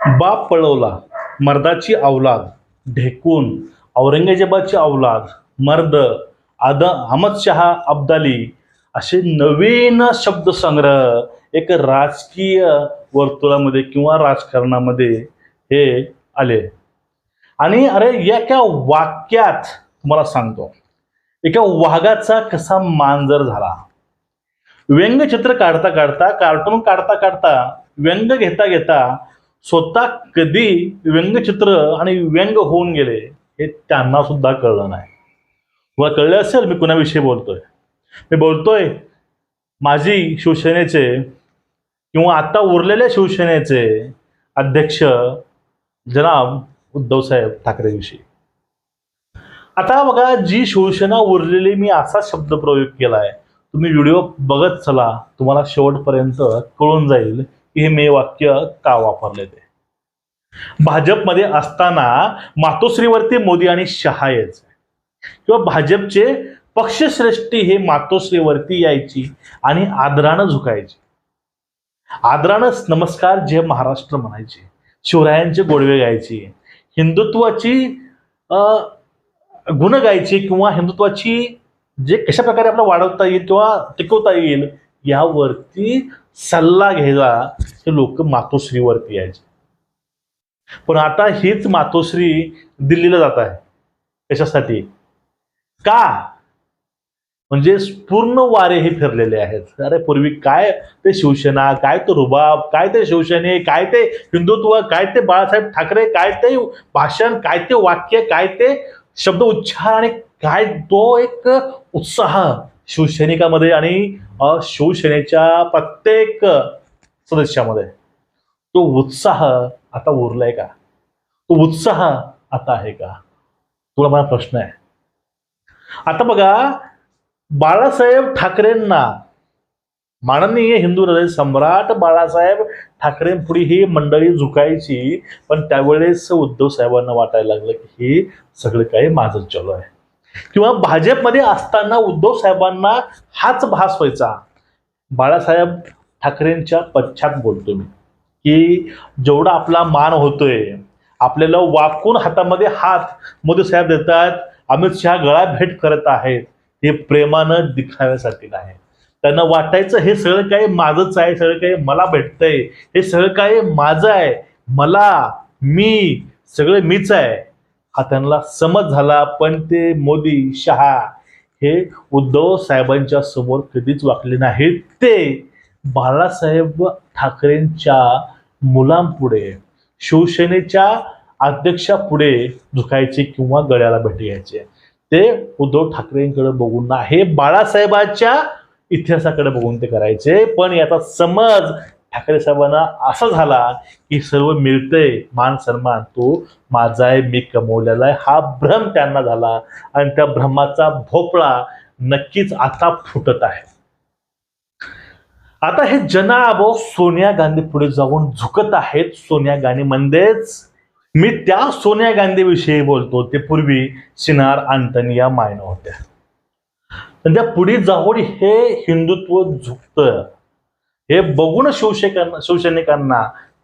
बाप पळवला मर्दाची अवलाद ढेकून औरंगजेबाची अवलाद मर्द आद अहमद शहा अब्दाली असे नवीन शब्दसंग्रह एक राजकीय वर्तुळामध्ये किंवा राजकारणामध्ये हे आले. आणि अरे या एका वाक्यात तुम्हाला सांगतो. एका वाघाचा कसा मांजर झाला. व्यंगचित्र काढता काढता कार्टून काढता काढता व्यंग घेता घेता स्वतः कधी व्यंगचित्र आणि व्यंग होऊन गेले हे त्यांना सुद्धा कळलं नाही. तुला कळलं असेल मी कुणाविषयी बोलतोय? मी बोलतोय माझी शिवसेनेचे किंवा आता उरलेल्या शिवसेनेचे अध्यक्ष जनाब उद्धवसाहेब ठाकरेविषयी. आता बघा जी शिवसेना उरलेली मी असा शब्द प्रयोग केलाय. तुम्ही व्हिडिओ बघत चला तुम्हाला शेवटपर्यंत कळून जाईल की हे मे वाक्य का वापरले ते? भाजपमध्ये असताना मातोश्रीवरती मोदी आणि शहा यायचे. किंवा भाजपचे पक्षश्रेष्ठी हे मातोश्रीवरती यायची आणि आदरानं झुकायची. आदरानं नमस्कार जे महाराष्ट्र म्हणायचे. शिवरायांचे गोडवे गायची. हिंदुत्वाची अं, गुण गायची किंवा हिंदुत्वाची जे कशा प्रकारे आपल्याला वाढवता येईल किंवा टिकवता येईल यावरती सल्ला घ्यायला हे लोक मातोश्रीवरती यायचे पण आता हीच मातोश्री दिल्लीला जात आहे. कशासाठी? का? म्हणजे पूर्ण वारे हे फिरलेले आहेत. अरे पूर्वी काय ते शिवसेना काय तो रुबाब काय ते शिवसेने काय ते हिंदुत्व काय ते बाळासाहेब ठाकरे काय ते भाषण काय ते वाक्य काय ते शब्द उच्चार आणि काय तो एक उत्साह. शिवसैनिकामध्ये आणि शिवसेनेच्या प्रत्येक सदस्यामध्ये. तो उत्साह आता उरलाय का? तो उत्साह आता आहे का? तुला मला प्रश्न आहे. आता बघा बाळासाहेब ठाकरेंना माननीय हिंदू हृदय सम्राट बाळासाहेब ठाकरेंपुढे ही मंडळी झुकायची पण त्यावेळेस उद्धव साहेबांना वाटायला लागलं की हे सगळं काही माझंच चालू आहे. किंवा भाजपमध्ये असताना उद्धव साहेबांना हाच भास व्हायचा. बाळासाहेब ठाकरेंच्या पश्चात बोलतो मी की जेवढा आपला मान होतोय आपल्याला वाकून हातामध्ये हात मोदी साहेब देतात अमित शहा गळा भेट करत आहेत हे प्रेमानं दिखाव्यासाठी आहे त्यांना वाटायचं हे सगळं काही माझंच आहे सगळं काही मला भेटतंय हे सगळं काही माझं आहे मला मी सगळं मीच आहे. हा त्यांना समज झाला पण ते मोदी शहा हे उद्धव साहेबांच्या समोर कधीच वाकले नाहीत. ते बाळासाहेब ठाकरेंच्या मुलांपुढे शिवसेनेच्या अध्यक्षापुढे झुकायचे किंवा गळ्याला भेट घ्यायचे. ते उद्धव ठाकरेंकडे बघून ना हे बाळासाहेबांच्या इतिहासाकडे बघून ते करायचे. पण याचा समज ठाकरे साहेबांना असा झाला की सर्व मिळतंय मान सन्मान तो माझा आहे मी कमवलेला आहे. हा भ्रम त्यांना झाला आणि त्या भ्रमाचा भोपळा नक्कीच आता फुटत आहे. आता हे जनाब सोनिया गांधी पुढे जाऊन झुकत आहेत. सोनिया गांधी म्हणजेच मी त्या सोनिया गांधी विषयी बोलतो. ते पूर्वी सिनार आंतनिया मायनो होत्या. पण त्या पुढे जाऊन हे हिंदुत्व झुकतं. हे बघून शिवसेकांना शिवसैनिकांना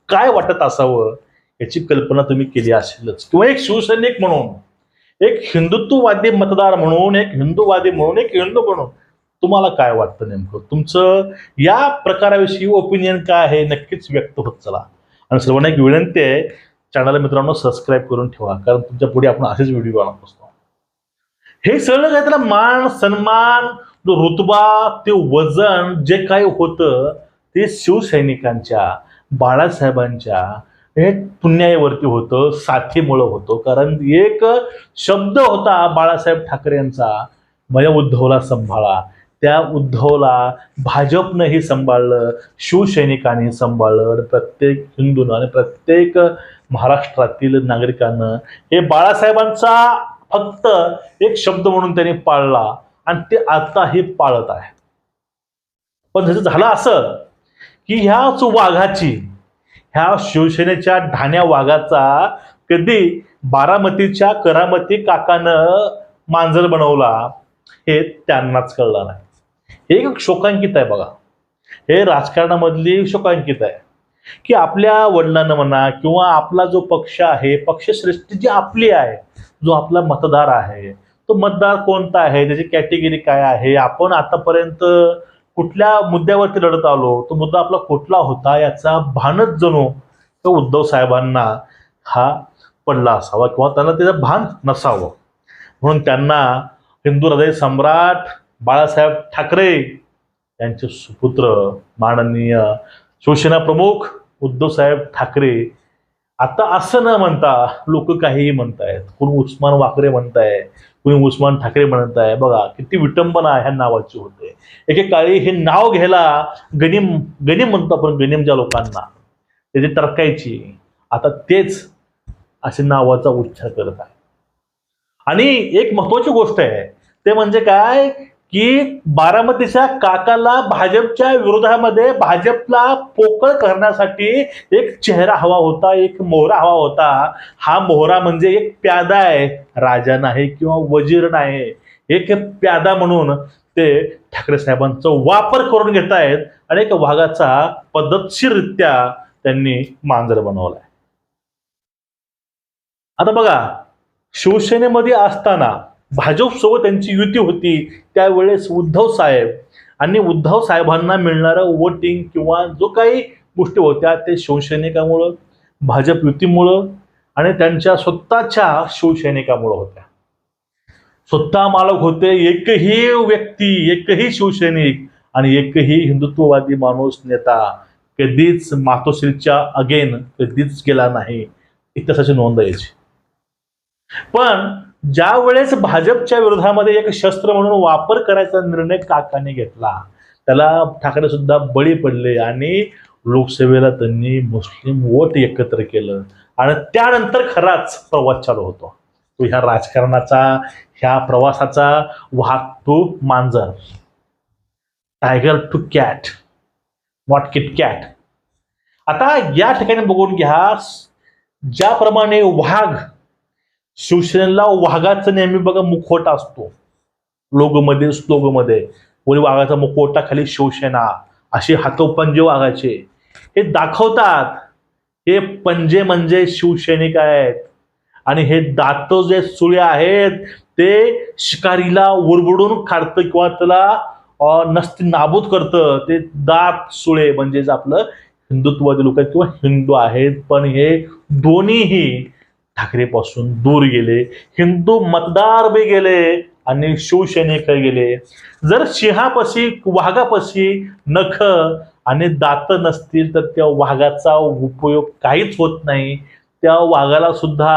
काय वाटत असावं याची कल्पना तुम्ही केली असेलच. किंवा एक शिवसैनिक म्हणून एक हिंदुत्ववादी मतदार म्हणून एक हिंदूवादी म्हणून एक हिंदू म्हणून तुम्हाला काय वाटतं नेमकं? तुमचं या प्रकाराविषयी ओपिनियन काय आहे नक्कीच व्यक्त होत चला. आणि सर्वांना एक विनंती आहे चॅनल मित्रांनो सबस्क्राईब करून ठेवा कारण तुमच्यापुढे आपण असेच व्हिडिओ आणत असतो. हे सगळं काय त्याला मान सन्मान जो रुतबा ते वजन जे काही होतं ते शिवसैनिकांच्या बाळासाहेबांच्या हे पुण्याईवरती होतं साथीमुळं होतं. कारण एक शब्द होता बाळासाहेब ठाकरे यांचा माझ्या उद्धवला सांभाळा. त्या उद्धवला भाजपनंही सांभाळलं शिवसैनिकांनी सांभाळलं आणि प्रत्येक हिंदूनं आणि प्रत्येक महाराष्ट्रातील नागरिकांना हे बाळासाहेबांचा फक्त एक शब्द म्हणून त्यांनी पाळला आणि ते आताही पाळत आहे पण जसं झालं असं की ह्याच वाघाची ह्या शिवसेनेच्या ढाण्या वाघाचा कधी बारामतीच्या करामती काकानं मांजर बनवला हे त्यांनाच कळलं नाही. हे एक शोकांकित आहे बघा. हे राजकारणामधली शोकांकित आहे. की आपल्या वडिलांना म्हणा किंवा आपला जो पक्ष आहे पक्षश्रेष्ठी जी आपली आहे जो आपला मतदार आहे तो मतदार कोणता आहे त्याची कॅटेगरी काय आहे आपण आतापर्यंत कुठल्या मुद्द्यावरती लढत आलो तो मुद्दा आपला कुठला होता याचा भानच जणू तो उद्धव साहेबांना हा पडला असावा किंवा त्यांना त्याचं भान नसावं. म्हणून त्यांना हिंदू हृदय सम्राट बाळासाहेब ठाकरे यांचे सुपुत्र माननीय शिवसेना प्रमुख उद्धव साहेब ठाकरे आता असं न म्हणता लोक काहीही म्हणतायत. कोणी उस्मान वाकरे म्हणताय कोणी उस्मान ठाकरे म्हणताय. बघा किती विटंबना ह्या नावाची होते. एकेकाळी हे नाव घ्यायला गनिम गनिम म्हणतो आपण गनिमच्या लोकांना त्याची तरकायची आता तेच असे नावाचा उच्चार करत आहे आणि एक महत्वाची गोष्ट आहे ते म्हणजे काय? की बारामतीच्या काकाला भाजपच्या विरोधामध्ये भाजपला पोकळ करण्यासाठी एक चेहरा हवा होता एक मोहरा हवा होता. हा मोहरा म्हणजे एक प्यादा आहे. राजा नाही किंवा वजीर नाही. एक प्यादा म्हणून ते ठाकरे साहेबांचा वापर करून घेत आहेत आणि एक वाघाचा पद्धतशीररित्या त्यांनी मांजर बनवलाय. आता बघा शिवसेनेमध्ये असताना भाजपसोबत त्यांची युती होती त्यावेळेस उद्धव साहेब आणि उद्धव साहेबांना मिळणारं वोटिंग किंवा जो काही गोष्टी होत्या ते शिवसैनिकामुळं भाजप युतीमुळं आणि त्यांच्या स्वतःच्या शिवसैनिकामुळं होत्या. स्वतः मालक होते एकही व्यक्ती एकही शिवसैनिक आणि एकही हिंदुत्ववादी माणूस नेता कधीच मातोश्रीच्या अगेन कधीच गेला नाही. इतिहासाची नोंद यायची पण ज्या वेळेस भाजपच्या विरोधामध्ये एक शस्त्र म्हणून वापर करायचा निर्णय काकाने घेतला त्याला ठाकरे सुद्धा बळी पडले आणि लोकसभेला त्यांनी मुस्लिम वोट एकत्र केलं. आणि त्यानंतर खराच प्रवास चालू होतो. तो ह्या राजकारणाचा ह्या प्रवासाचा वाहक टू मांजर. Tiger to cat not kit cat आता या ठिकाणी बघून घ्या ज्याप्रमाणे वाघ शिवसेनेला वाघाचं नेहमी बघा मुखवटा असतो. लोगोमध्ये स्लोगमध्ये कोणी वाघाचा मुखवटा खाली शिवसेना असे हातोपंजे वाघाचे. हे दाखवतात. हे पंजे म्हणजे शिवसैनिक आहेत. आणि हे दात जे सुळे आहेत ते शिकारीला उरबडून काढतं किंवा त्याला नसते नसती नाबूद करतं. ते दात सुळे म्हणजेच आपलं हिंदुत्ववादी लोक आहेत किंवा हिंदू आहेत. पण हे दोन्हीही ठाकरेपासून दूर गेले हिंदू मतदार बी गेले आणि शिवसैनिक गेले. जर सिंहापाशी वाघापाशी नख आणि दात नसतील तर त्या वाघाचा उपयोग काहीच होत नाही. त्या वाघाला सुद्धा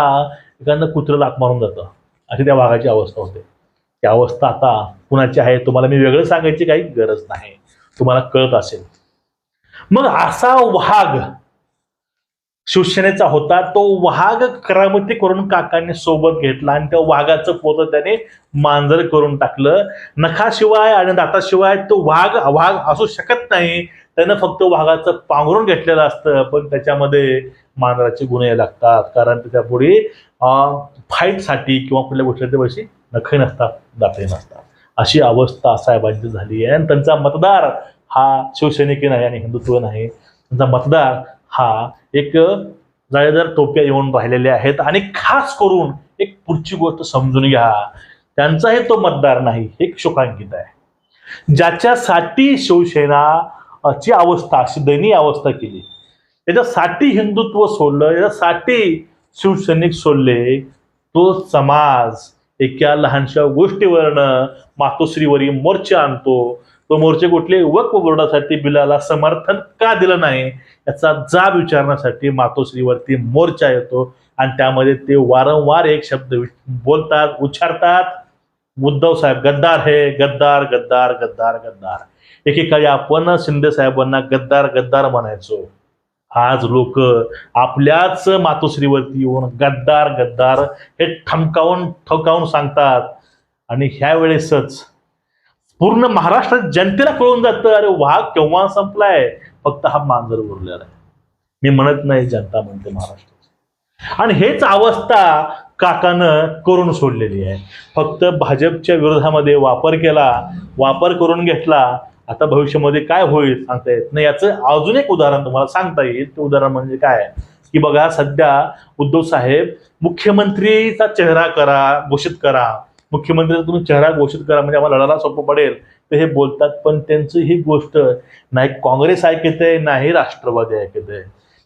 एखादं कुत्रं लात मारून जातं. अशी त्या वाघाची अवस्था होते. ती अवस्था आता कुणाची आहे तुम्हाला मी वेगळं सांगायची काही गरज नाही. तुम्हाला कळत असेल. मग असा वाघ शिवसेनेचा होता. तो वाघ करामती करून काकांनी सोबत घेतला आणि त्या वाघाचं पोतं त्याने मांजर करून टाकलं. नखाशिवाय आणि दाताशिवाय तो वाघ वाघ असू शकत नाही. त्यानं फक्त वाघाचं पांघरून घेतलेलं असतं. पण त्याच्यामध्ये मांजराचे गुन्हे लागतात. कारण त्याच्या पुढे फाईटसाठी किंवा कुठल्या गोष्टीच्या पैसे नखे नसतात दाते नसतात. अशी अवस्था साहेबांची झाली आहे. आणि त्यांचा मतदार हा शिवसैनिकी नाही आणि हिंदुत्व नाही. त्यांचा मतदार हा एक जाळेदार टोप्या येऊन राहिलेले आहेत. आणि खास करून एक पुढची गोष्ट समजून घ्या. त्यांचाही तो मतदार नाही हे शोकांकित आहे. ज्याच्यासाठी शिवसेना ची अवस्था अशी दयनीय अवस्था केली याच्यासाठी हिंदुत्व सोडलं याच्यासाठी शिवसैनिक सोडले तो समाज एका लहानशा गोष्टीवरनं मातोश्रीवरी मोर्चा आणतो. तो मोर्चे कुठले? वक्फ बोर्डासाठी बिलाला समर्थन का दिलं नाही? याचा जाब विचारण्यासाठी मातोश्रीवरती मोर्चा येतो आणि त्यामध्ये ते वारंवार एक शब्द बोलतात उच्चारतात. उद्धव साहेब गद्दार हे गद्दार गद्दार गद्दार गद्दार. एकेकाळी आपण शिंदे साहेबांना गद्दार गद्दार म्हणायचो. आज लोक आपल्याच मातोश्रीवरती येऊन गद्दार गद्दार हे ठमकावून ठोकावून सांगतात. आणि ह्या वेळेसच पूर्ण महाराष्ट्रात जनतेला कळून जातं अरे वाघ केव्हा संपलाय? फक्त हा मांजर उरलेला आहे. मी म्हणत नाही जनता म्हणते महाराष्ट्राची. आणि हेच अवस्था काकानं करून सोडलेली आहे. फक्त भाजपच्या विरोधामध्ये वापर केला वापर करून घेतला आता भविष्यामध्ये काय होईल सांगता येत नाही. याचं अजून एक उदाहरण तुम्हाला सांगता येईल. ते उदाहरण म्हणजे काय? की बघा सध्या उद्धव साहेब मुख्यमंत्रीचा चेहरा करा घोषित करा. मुख्यमंत्री तुम्ही चेहरा घोषित करा म्हणजे आम्हाला लढायला सोपं पडेल. ते हे बोलतात पण त्यांचं ही गोष्ट नाही काँग्रेस ऐकत आहे नाही राष्ट्रवादी ऐकत आहे.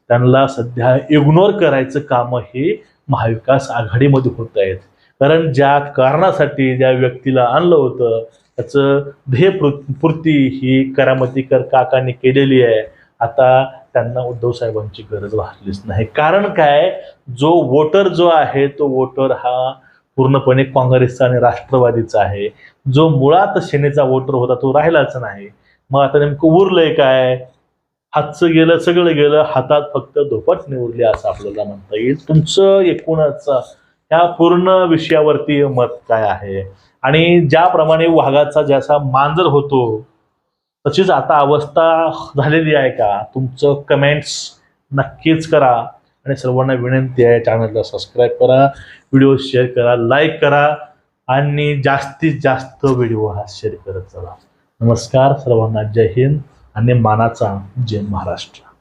त्यांना सध्या इग्नोर करायचं काम हे महाविकास आघाडीमध्ये होत आहेत. कारण ज्या कारणासाठी ज्या व्यक्तीला आणलं होतं त्याचं ध्येय पूर्ती ही करामतीकर काकांनी केलेली आहे. आता त्यांना उद्धव साहेबांची गरज वाहलीच नाही. कारण काय? जो वोटर जो आहे तो वोटर हा पूर्णपणे काँग्रेसचा आणि राष्ट्रवादीचा आहे. जो मुळात सेनेचा वोटर होता तो राहिलाच नाही. मग आता नेमकं उरलंय काय? हातचं गेलं सगळं गेलं हातात फक्त धोपट निवडली असं आपल्याला म्हणता येईल. तुमचं एकूणच ह्या पूर्ण विषयावरती मत काय आहे? आणि ज्याप्रमाणे वाघाचा ज्याचा मांजर होतो तशीच आता अवस्था झालेली आहे का? तुमचं कमेंट्स नक्कीच करा. आणि सर्वांना विनंती आहे चॅनलला सबस्क्राईब करा व्हिडिओ शेअर करा लाईक करा आणि जास्तीत जास्त व्हिडिओ हा शेअर करत चला. नमस्कार सर्वांना जय हिंद आणि मानाचा जय महाराष्ट्र.